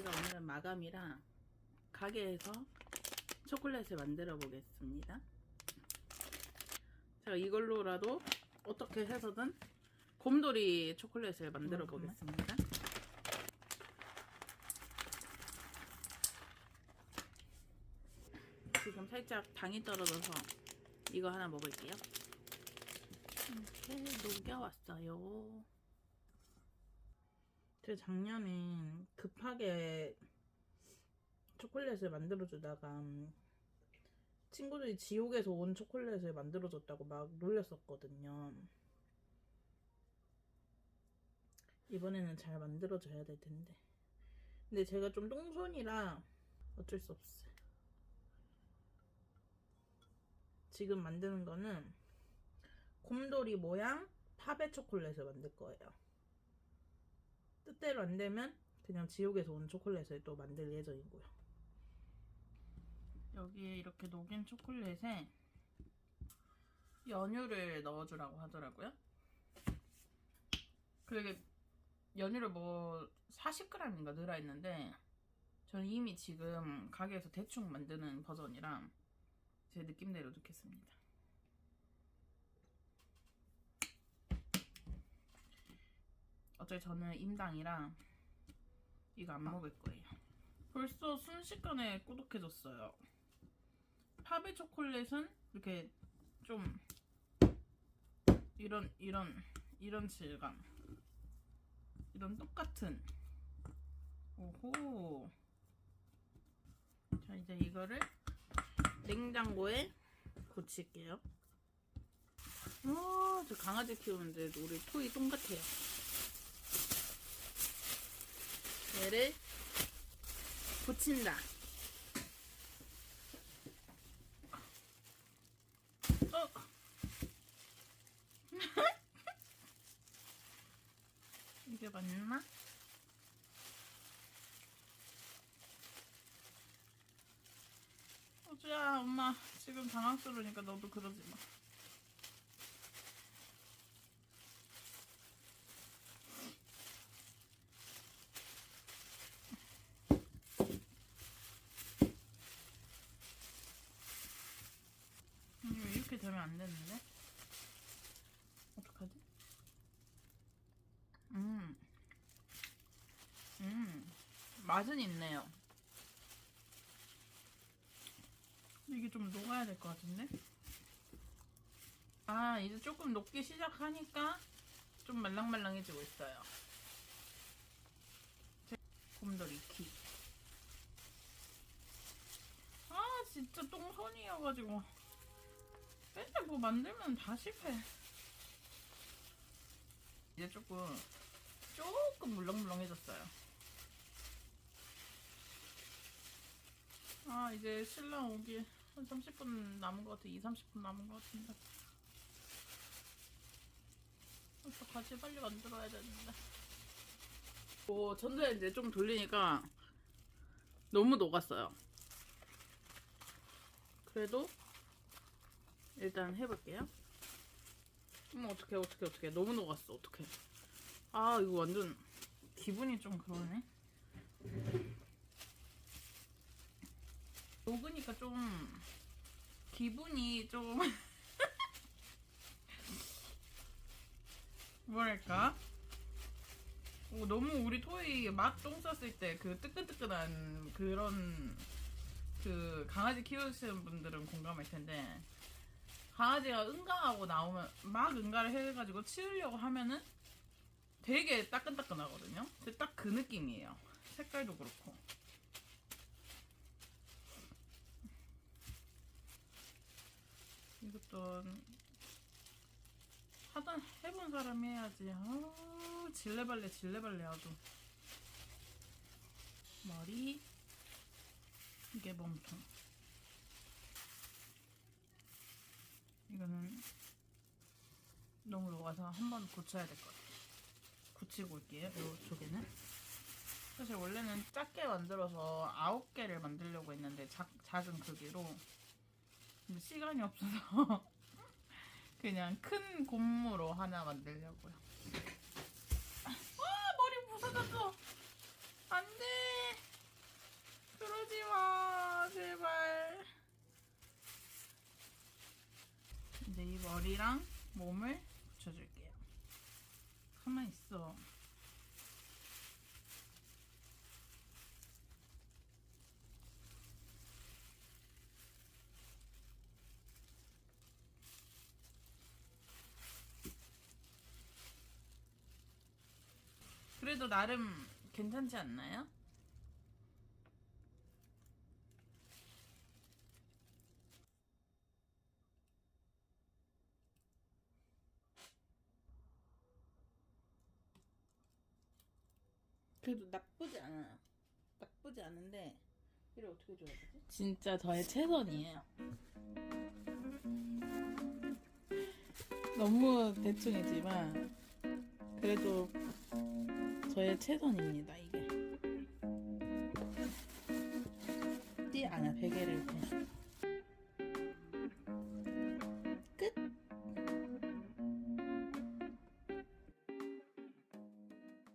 제가 오늘은 마감이랑 가게에서 초콜릿을 만들어 보겠습니다. 제가 이걸로라도 어떻게 해서든 곰돌이 초콜릿을 만들어 보겠습니다. 지금 살짝 당이 떨어져서 이거 하나 먹을게요. 이렇게 녹여왔어요. 제가 작년에 급하게 초콜릿을 만들어주다가 친구들이 지옥에서 온 초콜릿을 만들어줬다고 막 놀렸었거든요. 이번에는 잘 만들어줘야 될 텐데. 근데 제가 좀 똥손이라 어쩔 수 없어요. 지금 만드는 거는 곰돌이 모양 파베 초콜릿을 만들 거예요. 뜻대로 안 되면 그냥 지옥에서 온 초콜릿을 또 만들 예정이고요. 여기에 이렇게 녹인 초콜릿에 연유를 넣어주라고 하더라고요. 그게 연유를 뭐 40g인가 넣으라 했는데 저는 이미 지금 가게에서 대충 만드는 버전이랑 제 느낌대로 넣겠습니다. 어차피 저는 임당이랑 이거 안 먹을 거예요. 벌써 순식간에 꾸덕해졌어요. 파베 초콜릿은 이렇게 좀 이런 이런 이런 질감. 이런 똑같은. 오호. 자 이제 이거를 냉장고에 고칠게요. 아저 강아지 키우는데 우리 토이 똑같아요 얘를 붙인다. 어. 이게 맞나? 호주야, 엄마 지금 당황스러우니까 너도 그러지 마. 이거 이렇게 되면 안 되는데? 어떡하지? 음. 음. 맛은 있네요. 이게 좀 녹아야 될 것 같은데? 아, 이제 조금 녹기 시작하니까 좀 말랑말랑해지고 있어요. 곰돌이 키. 아, 진짜 똥손이어가지고. 맨날 뭐 만들면 다 실패. 이제 조금 조금 물렁물렁해졌어요. 아 이제 신랑 오기 한 30분 남은 것 같아. 2, 30분 남은 것 같은데. 어떡하지? 빨리 만들어야 되는데. 오 전자레인지 좀 돌리니까 너무 녹았어요. 그래도 일단 해볼게요. 어머 어떡해 어떡해 어떡해. 너무 녹았어. 어떡해. 아 이거 완전 기분이 좀 그러네. 녹으니까 좀 기분이 좀 뭐랄까? 오, 너무 우리 토이 맛똥 쌌을 때 그 뜨끈뜨끈한 그런 그 강아지 키우시는 분들은 공감할 텐데 강아지가 응가하고 나오면 막 응가를 해가지고 치우려고 하면은 되게 따끈따끈하거든요. 근데 딱 그 느낌이에요. 색깔도 그렇고. 이것도 하던 해본 사람이 해야지. 아 질레발레 질레발레 아주. 머리 이게 몸통. 이거는 너무 녹아서 한 번 고쳐야 될 것 같아요. 고치고 올게요. 이쪽에는. 사실 원래는 작게 만들어서 아홉 개를 만들려고 했는데 작, 작은 크기로 근데 시간이 없어서 그냥 큰 곰무로 하나 만들려고요. 아 머리 부서졌어. 안돼. 머리랑 몸을 붙여줄게요. 가만 있어. 그래도 나름 괜찮지 않나요? 그래도 나쁘지 않아요. 나쁘지 않은데 이를 어떻게 줘야 되지? 진짜 저의 최선이에요. 너무 대충이지만 그래도 저의 최선입니다 이게. 띠 아니야 베개를 이렇게